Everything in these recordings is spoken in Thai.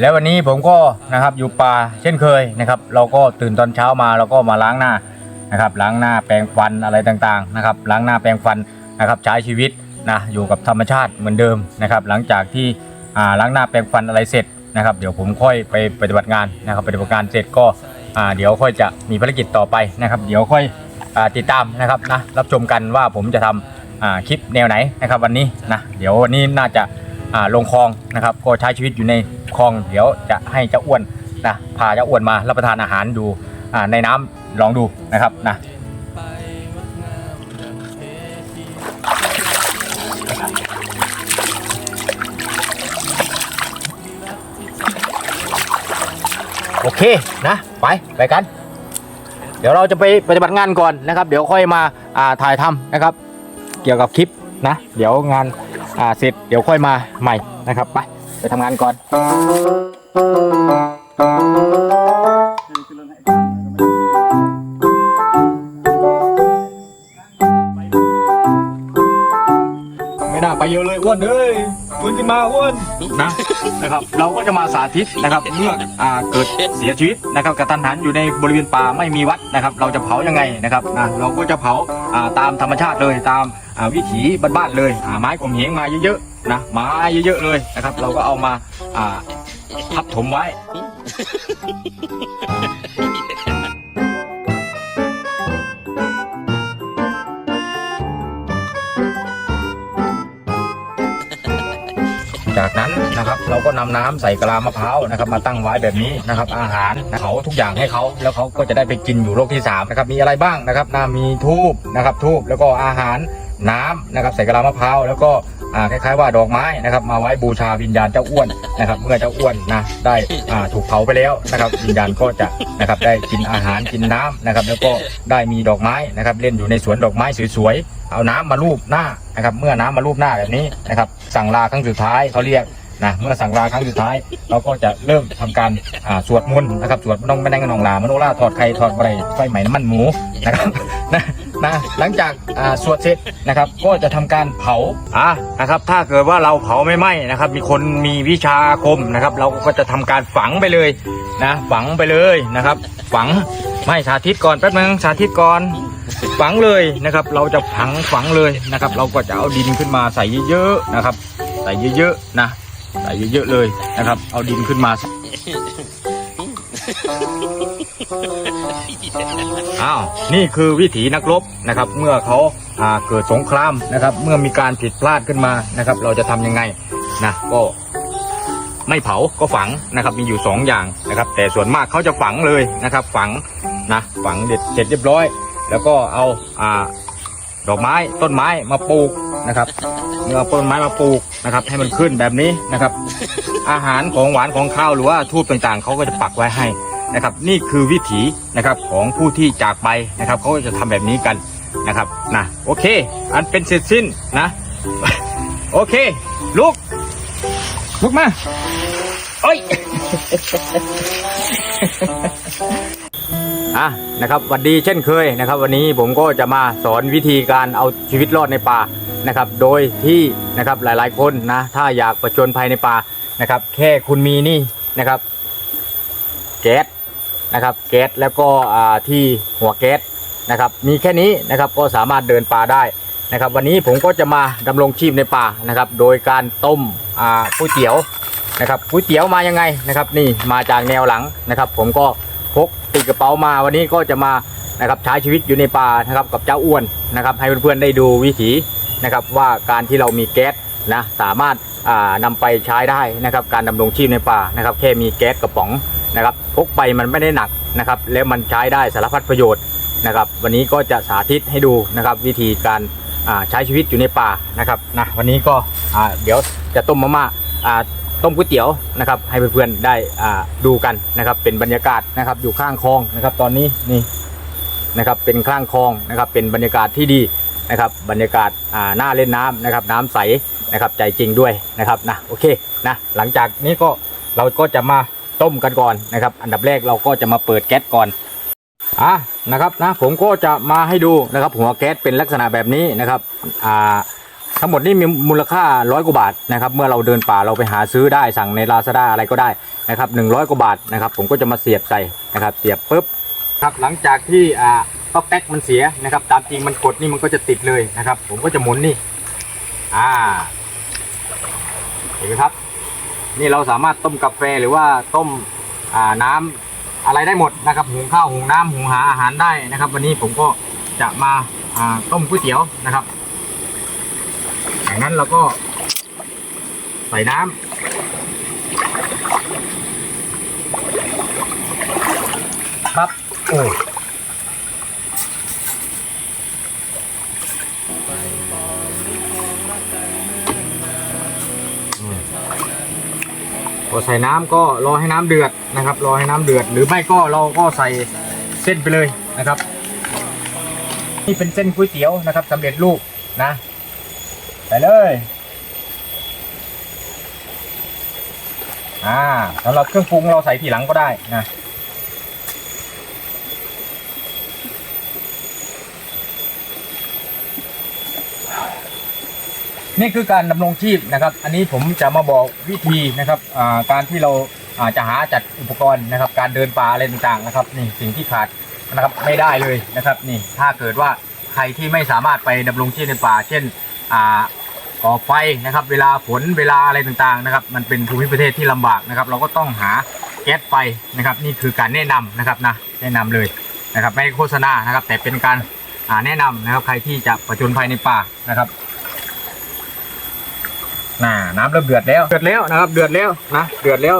แล้ววันนี้ผมก็นะครับอยู่ป่าเช่นเคยนะครับ เราก็ตื่นตอนเช้ามาเราก็มาล้างหน้านะครับล้างหน้าแปรงฟันอะไรต่างๆนะครับล้างหน้าแปรงฟันนะครับใช้ชีวิตนะอยู่กับธรรมชาติเหมือนเดิมนะครับหลังจากที่ล้างหน้าแปรงฟันอะไรเสร็จนะครับ เดี๋ยวผมค่อยไปปฏิบัติงานนะครับปฏิบัติงานเสร็จก็เดี๋ยวค่อยจะมีภารกิจต่อไปนะครับ เดี๋ยวค่อยอติดตามนะครับนะรับชมกันว่าผมจะทำอ่าคลิปแนวไหนนะครับวันนี้นะเดี๋ยววันนี้น่าจะ ลงคลองนะครับ ก็ใช้ชีวิตอยู่ในคลอง เดี๋ยวจะให้เจ้าอ้วนนะพาเจ้าอ้วนมารับประทานอาหารดูอ่าในน้ำลองดูนะครับนะโอเคนะไปไปกัน เดี๋ยวเราจะไปปฏิบัติงานก่อนนะครับ เดี๋ยวค่อยมาอ่าถ่ายทำนะครับ เกี่ยวกับคลิปนะ เดี๋ยวงาน อ่าเสร็จเดี๋ยวค่อยมาใหม่นะครับไปไปทำงานก่อนไม่น่าไปเยอะเลยอ้วนเลย อ้วนขึ้นมาอ้วนนะนะครับเราก็จะมาสาธิตนะครับเมื่ออ่าเกิดเสียชีวิตนะครับกระทันหันอยู่ในบริเวณป่าไม่มีวัดนะครับ เราจะเผายังไงนะครับนะเราก็จะเผาอ่าตามธรรมชาติเลยตามอ่าวิถีบ้านๆเลยอ่าไม้กลมเหงมาเยอะๆนะไม้เยอะๆเลยนะครับ เราก็เอามาอ่าทับถมไว้ จากนั้นนะครับ เราก็นำน้ำใส่กะลามะพร้าวนะครับ มาตั้งไว้แบบนี้นะครับ อาหารเขาทุกอย่างให้เขาแล้วเขาก็จะได้ไปกินอยู่โลกที่3นะครับมีอะไรบ้างนะครับนามีทูบนะครับทูบแล้วก็อาหารน้ำนะครับใส่กะลามะพร้าวแล้วก็ อ่าคล้ายๆว่าดอกไม้นะครับ มาไว้บูชาวิญญาณเจ้าอ้วนนะครับ เมื่อเจ้าอ้วนนะได้อ่าถูกเผาไปแล้วนะครับ วิญญาณก็จะนะครับได้กินอาหารกินน้ำนะครับ แล้วก็ได้มีดอกไม้นะครับ เล่นอยู่ในสวนดอกไม้สวยๆเอาน้ำมาลูบหน้านะครับ เมื่อน้ำมาลูบหน้าแบบนี้นะครับ สั่งลาครั้งสุดท้ายเขาเรียกนะเมื่อสั่งลาครั้งสุดท้าย เราก็จะเริ่มทำการอ่าสวดมนต์นะครับสวดมนต์ไม่ได้กันนองลามโนราถอดไข่ถอดอะไรไฟไหม้น้ำมันหมูนะครับนะ นะหลังจากอ่าสวดเสร็จนะครับ ก็จะทำการเผา อะนะครับ ถ้าเกิดว่าเราเผาไม่ไหม้นะครับ มีคนมีวิชาอาคมนะครับ เราก็จะทำการฝังไปเลยนะฝังไปเลยนะครับ ฝังไม่สาธิตก่อนแป๊บนึงสาธิตก่อนฝังเลยนะครับ เราจะฝังฝังเลยนะครับ เราก็จะเอาดินขึ้นมาใส่เยอะๆนะครับ ใส่เยอะๆนะใส่เยอะๆเลยนะครับ เอาดินขึ้นมา อ้าวนี่คือวิถีนักรบนะครับ เมื่อเขาอ่าเกิดสงครามนะครับ เมื่อมีการผิดพลาดขึ้นมานะครับ เราจะทำยังไงนะก็ไม่เผาก็ฝังนะครับ มีอยู่สองอย่างนะครับ แต่ส่วนมากเขาจะฝังเลยนะครับ ฝังนะฝังเด็ดเสร็จเรียบร้อย แล้วก็เอาอ่าดอกไม้ต้นไม้มาปลูกนะครับเมื่อเอาต้นไม้มาปลูกนะครับ ให้มันขึ้นแบบนี้นะครับ อาหารของหวานของข้าวหรือว่าทูบต่างๆเขาก็จะปักไว้ให้ นะครับ นี่คือวิถีนะครับของผู้ที่จากไปนะครับเขาจะทำแบบนี้กันนะครับนะโอเค อันเป็นเสร็จสิ้นนะ โอเค ลุก ลุกมาโอ้ยอะนะครับวันดีเช่นเคยนะครับ วันนี้ผมก็จะมาสอนวิธีการเอาชีวิตรอดในป่านะครับ โดยที่นะครับหลายๆคนนะถ้าอยากประจนภัยในป่านะครับ แค่คุณมีนี่นะครับ แก๊ส นะครับแก๊สแล้วก็ที่หัวแก๊สนะครับมีแค่นี้นะครับก็สามารถเดินป่าได้นะครับวันนี้ผมก็จะมาดำรงชีพในป่านะครับโดยการต้มอ่าก๋วยเตี๋ยวนะครับก๋วยเตี๋ยวมายังไงนะครับนี่มาจากแนวหลังนะครับ ผมก็พกติดกระเป๋ามาวันนี้ก็จะมานะครับใช้ชีวิตอยู่ในป่านะครับกับเจ้าอ้วนนะครับให้เพื่อนๆได้ดูวิถีนะครับว่าการที่เรามีแก๊สนะสามารถอ่านำไปใช้ได้นะครับการดำรงชีพในป่านะครับแค่มีแก๊สกระป๋อง นะครับพกไปมันไม่ได้หนักนะครับ แล้วมันใช้ได้สารพัดประโยชน์นะครับ วันนี้ก็จะสาธิตให้ดูนะครับ วิธีการใช้ชีวิตอยู่ในป่านะครับนะวันนี้ก็เดี๋ยวจะต้มมาม่าต้มก๋วยเตี๋ยวนะครับ ให้เพื่อนๆได้ดูกันนะครับ เป็นบรรยากาศนะครับอยู่ข้างคลองนะครับ ตอนนี้นี่นะครับเป็นข้างคลองนะครับ เป็นบรรยากาศที่ดีนะครับ บรรยากาศหน้าเล่นน้ำนะครับ น้ำใสนะครับใจจริงด้วยนะครับนะโอเคนะหลังจากนี้ก็เราก็จะมา ต้มกันก่อนนะครับ อันดับแรกเราก็จะมาเปิดแก๊สก่อนอะนะครับนะผมก็จะมาให้ดูนะครับหัวแก๊สเป็นลักษณะแบบนี้นะครับอ่าทั้งหมดนี่มีมูลค่าร้อยกว่าบาทนะครับเมื่อเราเดินป่าเราไปหาซื้อได้สั่งในลาซาด้าอะไรก็ได้นะครับหนึ่งร้อยกว่าบาทนะครับผมก็จะมาเสียบใส่นะครับเสียบปุ๊บครับหลังจากที่อ่าต๊อกแต๊กมันเสียนะครับ ตามจริงมันกดนี่มันก็จะติดเลยนะครับ ผมก็จะหมุนนี่อ่าเห็นไหมครับ นี่เราสามารถต้มกาแฟหรือว่าต้มน้ำอะไรได้หมดนะครับหุงข้าวหุงน้ำหุงหาอาหารได้นะครับ วันนี้ผมก็จะมาต้มก๋วยเตี๋ยวนะครับจากนั้นเราก็ใส่น้ำครับโอ้ พอใส่น้ำก็รอให้น้ำเดือดนะครับ รอให้น้ำเดือด หรือไม่ก็เราก็ใส่เส้นไปเลยนะครับ นี่เป็นเส้นก๋วยเตี๋ยวนะครับสำเร็จรูปนะใส่เลยอ่าสำหรับเครื่องปรุงเราใส่ทีหลังก็ได้นะ นี่คือการดำรงชีพนะครับ อันนี้ผมจะมาบอกวิธีนะครับการที่เราอาจะหาจัดอุปกรณ์นะครับ การเดินป่าอะไรต่างๆนะครับนี่สิ่งที่ขาดนะครับไม่ได้เลยนะครับนี่ถ้าเกิดว่าใครที่ไม่สามารถไปดำรงชีพในป่า เช่นอ่าก่อไฟนะครับ เวลาฝนเวลาอะไรต่างๆนะครับ มันเป็นภูมิประเทศที่ลำบากนะครับ เราก็ต้องหาแก๊สไฟนะครับ นี่คือการแนะนำนะครับนะแนะนำเลยนะครับไม่โฆษณานะครับ แต่เป็นการแนะนำนะครับ ใครที่จะประจนภัยในป่านะครับ น่าน้ำเริ่มเดือดแล้ว เดือดแล้วนะครับ เดือดแล้วนะ เดือดแล้ว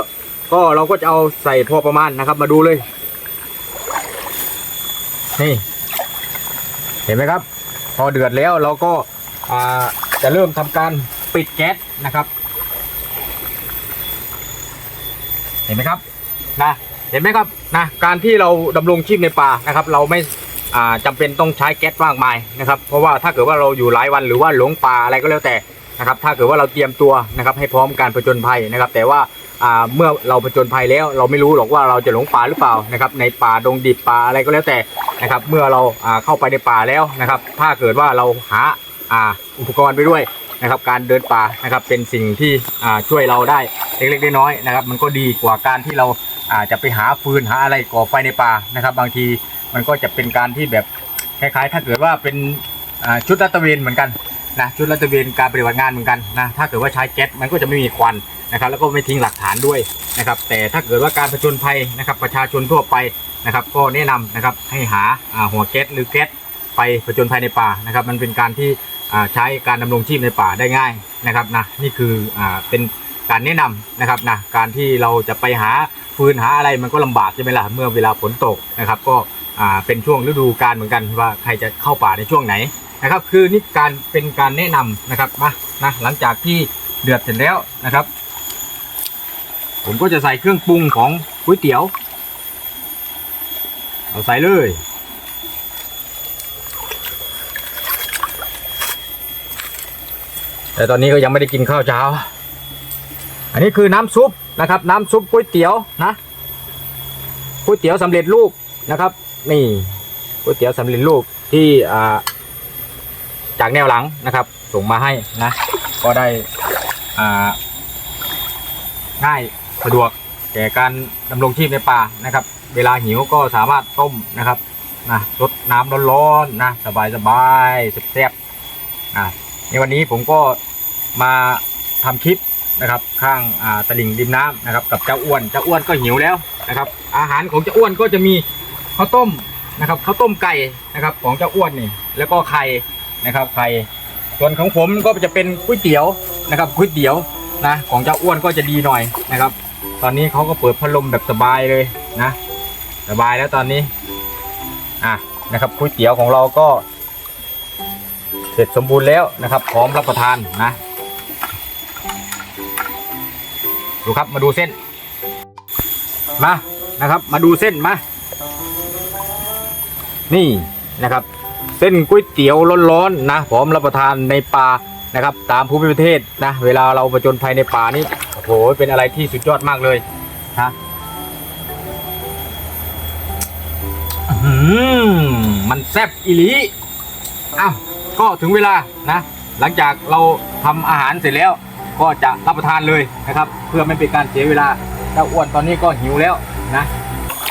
ก็เราก็จะเอาใส่พอประมาณนะครับ มาดูเลย นี่ เห็นไหมครับ พอเดือดแล้วเราก็จะเริ่มทำการปิดแก๊สนะครับ เห็นไหมครับนะเห็นไหมครับนะการที่เราดำรงชีพในป่านะครับ เราไม่อ่าจำเป็นต้องใช้แก๊สมากมายนะครับ เพราะว่าถ้าเกิดว่าเราอยู่หลายวันหรือว่าหลงป่าอะไรก็แล้วแต่ นะครับถ้าเกิดว่าเราเตรียมตัวนะครับให้พร้อมการผจญภัยนะครับ แต่ว่าอ่าเมื่อเราผจญภัยแล้วเราไม่รู้หรอกว่าเราจะหลงป่าหรือเปล่านะครับในป่าดงดิบป่าอะไรก็แล้วแต่นะครับเมื่อเราอ่าเข้าไปในป่าแล้วนะครับถ้าเกิดว่าเราหาอุปกรณ์ไปด้วยนะครับการเดินป่านะครับเป็นสิ่งที่อ่าช่วยเราได้เล็กๆน้อยๆนะครับมันก็ดีกว่าการที่เราอาจะไปหาฟืนหาอะไรก่อไฟในป่านะครับ บางทีมันก็จะเป็นการที่แบบคล้ายๆ ถ้าเกิดว่าเป็นชุดรัตเวนเหมือนกัน นะชุดรัตระเวนการปฏิบัติงานเหมือนกันนะถ้าเกิดว่าใช้แก๊สมันก็จะไม่มีควันนะครับ แล้วก็ไม่ทิ้งหลักฐานด้วยนะครับ แต่ถ้าเกิดว่าการผจญภัยนะครับ ประชาชนทั่วไปนะครับ ก็แนะนำนะครับให้หาหัวแก๊สหรือแก๊สไปผจญภัยในป่านะครับ มันเป็นการที่ใช้การดำรงชีพในป่าได้ง่ายนะครับนะนี่คืออเป็นการแนะนำนะครับนะการที่เราจะไปหาฟืนหาอะไรมันก็ลำบากใช่ไหมล่ะเมื่อเวลาฝนตกนะครับ ก็เป็นช่วงฤดูกาลเหมือนกันว่าใครจะเข้าป่าในช่วงไหน นะครับ คือนี่การเป็นการแนะนำนะครับมานะหลังจากที่เดือดเสร็จแล้วนะครับ ผมก็จะใส่เครื่องปรุงของก๋วยเตี๋ยวเอาใส่เลยแต่ตอนนี้ก็ยังไม่ได้กินข้าวเช้า อันนี้คือน้ำซุปนะครับ น้ำซุปก๋วยเตี๋ยวนะก๋วยเตี๋ยวสำเร็จรูปนะครับ นี่ก๋วยเตี๋ยวสำเร็จรูปที่อ่า จากแนวหลังนะครับ ส่งมาให้นะ ก็ได้ง่ายสะดวกแก่การดำรงชีพในป่านะครับ เวลาหิวก็สามารถต้มนะครับนะรดน้ำร้อนๆนะสบายๆแซ่บๆอะในวันนี้ผมก็มาทำคลิปนะครับ ข้างาตลิ่งริมน้ำนะครับ กับเจ้าอ้วนเจ้าอ้วนก็หิวแล้วนะครับ อาหารของเจ้าอ้วนก็จะมีข้าวต้มนะครับข้าวต้มไก่นะครับของเจ้าอ้วนนี่แล้วก็ไข่ นะครับไข่ส่วนของผมก็จะเป็นก๋วยเตี๋ยวนะครับก๋วยเตี๋ยวนะของเจ้าอ้วนก็จะดีหน่อยนะครับ ตอนนี้เขาก็เปิดพัดลมแบบสบายเลยนะสบายแล้วตอนนี้อะนะครับก๋วยเตี๋ยวของเราก็ เสร็จสมบูรณ์แล้วนะครับ พร้อมรับประทานนะดูครับมาดูเส้นมานะครับ มาดูเส้นมา นี่นะครับ เส้นก๋วยเตี๋ยวร้อนๆนะพร้อมรับประทานในป่านะครับ ตามภูมิประเทศนะเวลาเราประจนภัยในป่านี่โอ้โหเป็นอะไรที่สุดยอดมากเลยฮะอื้อหือมันแซ่บอีหลีอ้าวก็ถึงเวลานะ หลังจากเราทำอาหารเสร็จแล้ว ก็จะรับประทานเลยนะครับ เพื่อไม่เป็นการเสียเวลาเจ้าอ้วนตอนนี้ก็หิวแล้วนะ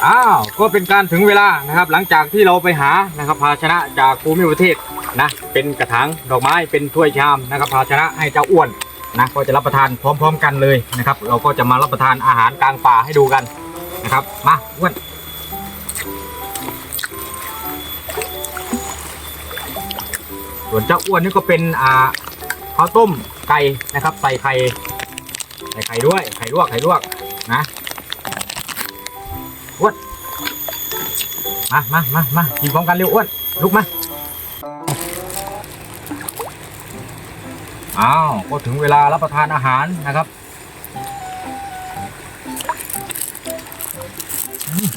อ้าวก็เป็นการถึงเวลานะครับ หลังจากที่เราไปหานะครับภาชนะจากภูมิประเทศนะ เป็นกระถางดอกไม้เป็นถ้วยชามนะครับภาชนะให้เจ้าอ้วนนะก็จะรับประทานพร้อม ๆ กันเลยนะครับ เราก็จะมารับประทานอาหารกลางป่าให้ดูกันนะครับ มาอ้วนส่วนเจ้าอ้วนนี่ก็เป็นอ่าข้าวต้มไก่นะครับใส่ไข่ใส่ไข่ด้วยไข่ลวกไข่ลวกนะ อ้วนมามามามากินพร้อมกันเร็วอ้วนลุกมาอ้าวก็ถึงเวลารับประทานอาหารนะครับอืม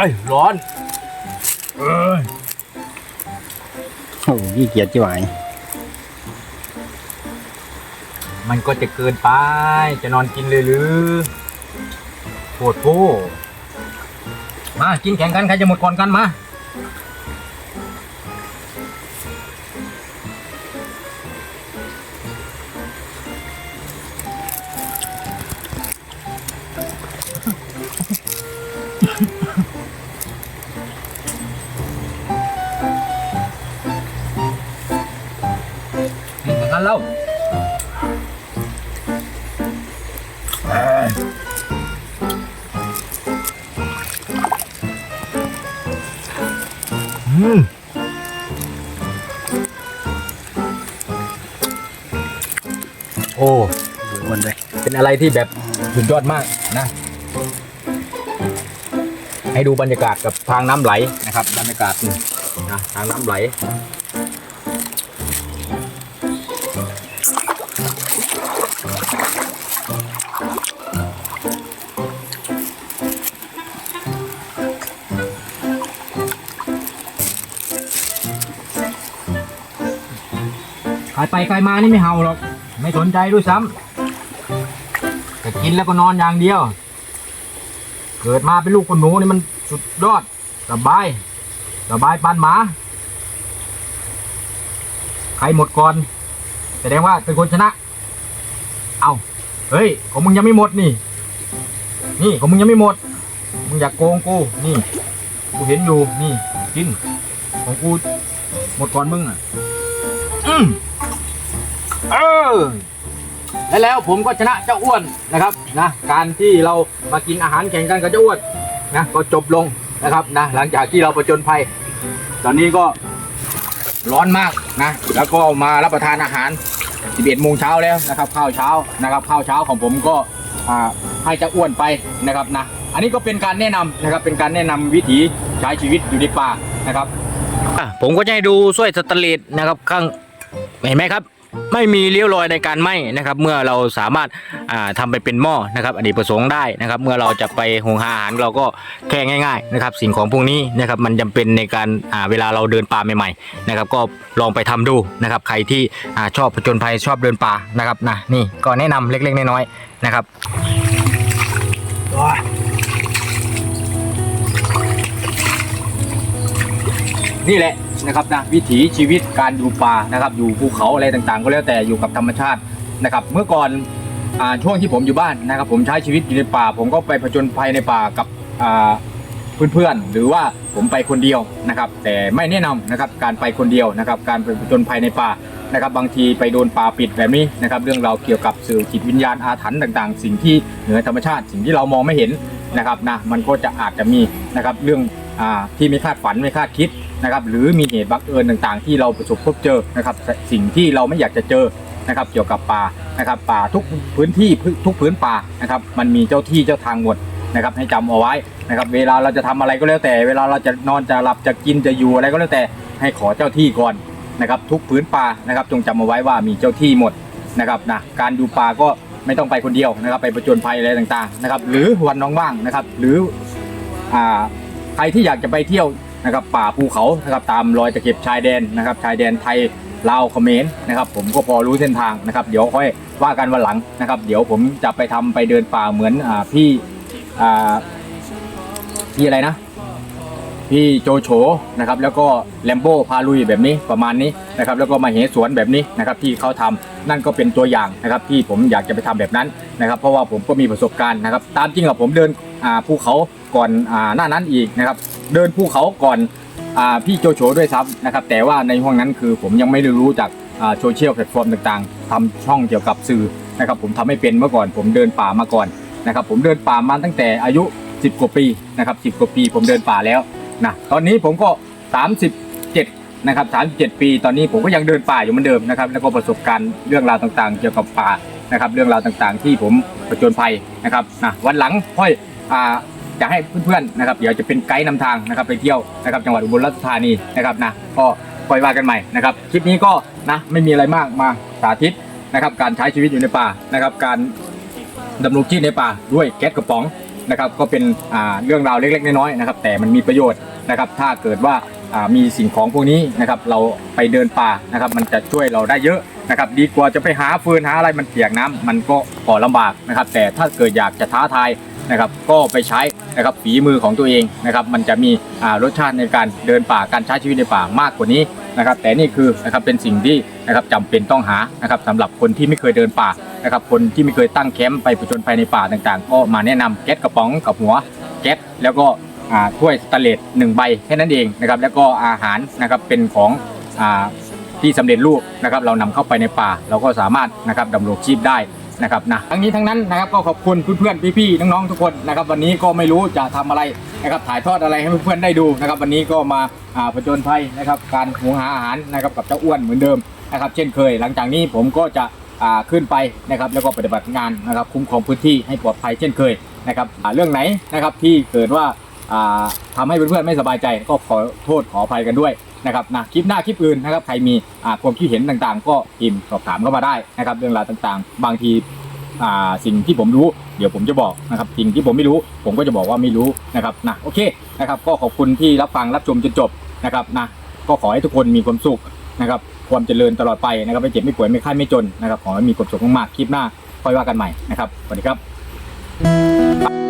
อ้ร้อนเอ้ยโอ้ยี่เกียจจิ๋วา มันก็จะเกินไป จะนอนกินเลยหรือปวดโพมากินแข่งกัน ใครจะหมดก่อนกันมากินแข่งกันแล้ว อะไรที่แบบสุดยอดมากนะ ให้ดูบรรยากาศกับทางน้ำไหลนะครับ บรรยากาศนี่นะทางน้ำไหลใครไปใครมานี่ไม่เห่าหรอก ไม่สนใจด้วยซ้ำ แต่กินแล้วก็นอนอย่างเดียว เกิดมาเป็นลูกคนหนูนี่มันสุดยอดสบายสบายปานหมา ใครหมดก่อนแสดงว่าเป็นคนชนะ เอาเฮ้ย ของมึงยังไม่หมดนี่ นี่ของมึงยังไม่หมด มึงอยากโกงกู นี่ กูเห็นอยู่ นี่ กิน ของกู หมดก่อนมึงอะ อืมเออ และแล้วผมก็ชนะเจ้าอ้วนนะครับนะการที่เรามากินอาหารแข่งกันกับเจ้าอ้วนนะก็จบลงนะครับนะหลังจากที่เราประจนภัย ตอนนี้ก็ร้อนมากนะแล้วก็มารับประทานอาหาร 11โมงเช้าแล้วนะครับ ข้าวเช้านะครับข้าวเช้าของผมก็ให้เจ้าอ้วนไปนะครับนะอันนี้ก็เป็นการแนะนำนะครับเป็นการแนะนำวิถีใช้ชีวิตอยู่ในป่านะครับผมก็จะให้ดูสร้อยสตนเลสนะครับข้างเห็นไหมครับ ไม่มีเลี้ยวรอยในการไหม้นะครับ เมื่อเราสามารถาทำไปเป็นหม้อนะครับอดีตประสงค์ได้นะครับ เมื่อเราจะไปหุงหาอาหารเราก็แค่ง่าย ๆ นะครับ สิ่งของพวกนี้นะครับมันจำเป็นในการาเวลาเราเดินป่าใหม่ๆนะครับ ก็ลองไปทำดูนะครับ ใครที่อชอบผจญภัยชอบเดินป่านะครับนะนี่ก็แนะนำเล็กๆน้อยๆนะครับ นี่แหละนะครับนะวิถีชีวิตการอยู่ป่านะครับอยู่ภูเขาอะไรต่างๆ ก็แล้วแต่อยู่กับธรรมชาตินะครับ เมื่อก่อนอช่วงที่ผมอยู่บ้านนะครับ ผมใช้ชีวิตอยู่ในป่า ผมก็ไปผจญภัยในป่ากับเพื่อนๆหรือว่าผมไปคนเดียวนะครับ แต่ไม่แนะนำนะครับการไปคนเดียวนะครับ การไปผจญภัยในป่านะครับ บางทีไปโดนป่าปิดแบบนี้นะครับ เรื่องราวเกี่ยวกับสื่อจิตวิญญาณอาถรรพ์ต่าง ๆ สิ่งที่เหนือธรรมชาติ สิ่งที่เรามองไม่เห็นนะครับนะมันก็จะอาจจะมีนะครับเรื่อง ที่ไม่คาดฝันไม่คาดคิดนะครับหรือมีเหตุบังเอิญต่างๆ ที่เราประสบพบเจอนะครับสิ่งที่เราไม่อยากจะเจอนะครับเกี่ยวกับป่านะครับป่าทุกพื้นที่ทุกพื้นป่านะครับมันมีเจ้าที่เจ้าทางหมดนะครับให้จำเอาไว้นะครับเวลาเราจะทำอะไรก็แล้วแต่ เวลาเราจะนอนจะหลับจะกินจะอยู่อะไรก็แล้วแต่ให้ขอเจ้าที่ก่อนนะครับทุกพื้นป่านะครับจงจำเอาไว้ว่ามีเจ้าที่หมดนะครับนะการดูป่าก็ไม่ต้องไปคนเดียวนะครับ ไปประจนภัยอะไรต่างๆนะครับหรือวันน้องว่างนะครับ หรืออ่า รที่อยากจะไปเที่ยวนะครับป่าภูเขานะครับตามรอยตะเข็บชายแดนนะครับชายแดนไทยลาวเขมรนะครับผมก็พอรู้เส้นทางนะครับ เดี๋ยวค่อยว่ากันวันหลังนะครับ เดี๋ยวผมจะไปทำไปเดินป่าเหมือนอพี่พี่อะไรนะ พี่โจโฉนะครับแล้วก็แลมโบ้พาลุยแบบนี้ประมาณนี้นะครับแล้วก็มาเหสวนแบบนี้นะครับที่เขาทำนั่นก็เป็นตัวอย่างนะครับที่ผมอยากจะไปทำแบบนั้นนะครับ เพราะว่าผมก็มีประสบการณ์นะครับ ตามจริงอะผมเดินภูเขา ก่อนอ่าหน้านั้นอีกนะครับ เดินภูเขาก่อนอ่าพี่โจโฉด้วยซ้ำนะครับ แต่ว่าในห้องนั้นคือผมยังไม่ได้รู้จากโซเชียลแพลตฟอร์มต่างๆทำช่องเกี่ยวกับสื่อนะครับ ผมทำไม่เป็นเมื่อก่อน ผมเดินป่ามาก่อนนะครับ ผมเดินป่ามาตั้งแต่อายุ 10 กว่าปีนะครับ 10 กว่าปี ผมเดินป่าแล้วนะตอนนี้ผมก็ 37 นะครับ 37 ปี ตอนนี้ผมก็ยังเดินป่าอยู่เหมือนเดิมนะครับ แล้วก็ประสบการณ์เรื่องราวต่างๆ เกี่ยวกับป่านะครับ เรื่องราวต่างๆ ที่ผมประจนภัยนะครับนะวันหลังค่อยอ่า จะให้เพื่อนๆนะครับเดี๋ยวจะเป็นไกด์นำทางนะครับไปเที่ยวนะครับจังหวัดอุบลราชธานีนะครับนะก็คอยว่ากันใหม่นะครับคลิปนี้ก็นะไม่มีอะไรมากมาสาธิตนะครับการใช้ชีวิตอยู่ในป่านะครับการดำรงชีพในป่าด้วยแก๊สกระป๋องนะครับก็เป็นอ่าเรื่องราวเล็กๆน้อยๆนะครับแต่มันมีประโยชน์นะครับถ้าเกิดว่าอ่ามีสิ่งของพวกนี้นะครับเราไปเดินป่านะครับมันจะช่วยเราได้เยอะนะครับดีกว่าจะไปหาฟืนหาอะไรมันเปียกน้ำมันก็พอลำบากนะครับแต่ถ้าเกิดอยากจะท้าทาย นะครับก็ไปใช้นะครับฝีมือของตัวเองนะครับมันจะมีรสชาติในการเดินป่าการใช้ชีวิตในป่ามากกว่านี้นะครับแต่นี่คือนะครับเป็นสิ่งที่นะครับจำเป็นต้องหานะครับสำหรับคนที่ไม่เคยเดินป่านะครับคนที่ไม่เคยตั้งแคมป์ไปผจญภัยในป่าต่างๆ ก็มาแนะนำแก๊สกระป๋องกับหัวแก๊สแล้วก็ถ้วยสแตนเลสหนึ่งใบแค่นั้นเองนะครับแล้วก็อาหารนะครับเป็นของอที่สำเร็จรูปนะครับเรานำเข้าไปในป่า เราก็สามารถนะครับดำรงชีพได้ นะครับนะทั้งนี้ทั้งนั้นนะครับก็ขอบคุณเพื่อนๆพี่ๆน้องๆทุกคนนะครับวันนี้ก็ไม่รู้จะทำอะไรนะครับถ่ายทอดอะไรให้เพื่อนๆได้ดูนะครับวันนี้ก็มาผจญภัยนะครับการหุงหาอาหารนะครับกับเจ้าอ้วนเหมือนเดิมนะครับเช่นเคย หลังจากนี้ผมก็จะขึ้นไปนะครับแล้วก็ปฏิบัติงานนะครับคุ้มครองพื้นที่ให้ปลอดภัยเช่นเคยนะครับเรื่องไหนนะครับที่เกิดว่าอ่าทำให้เพื่อนๆไม่สบายใจก็ขอโทษขออภัยกันด้วย นะครับนะคลิปหน้าคลิปอื่นนะครับใครมีความคิดเห็นต่างๆ ก็พิมพ์สอบถามเข้ามาได้นะครับเรื่องราวต่างๆ บางทีสิ่งที่ผมรู้เดี๋ยวผมจะบอกนะครับสิ่งที่ผมไม่รู้ ผมก็จะบอกว่าไม่รู้นะครับนะโอเคนะครับก็ขอบคุณที่รับฟังรับชมจนจบนะครับนะก็ขอให้ทุกคนมีความสุขนะครับความเจริญตลอดไปนะครับไม่เจ็บไม่ป่วยไม่ไข้ไม่จนนะครับขอให้มีความสุขมากๆคลิปหน้าค่อยว่ากันใหม่นะครับสวัสดีครับ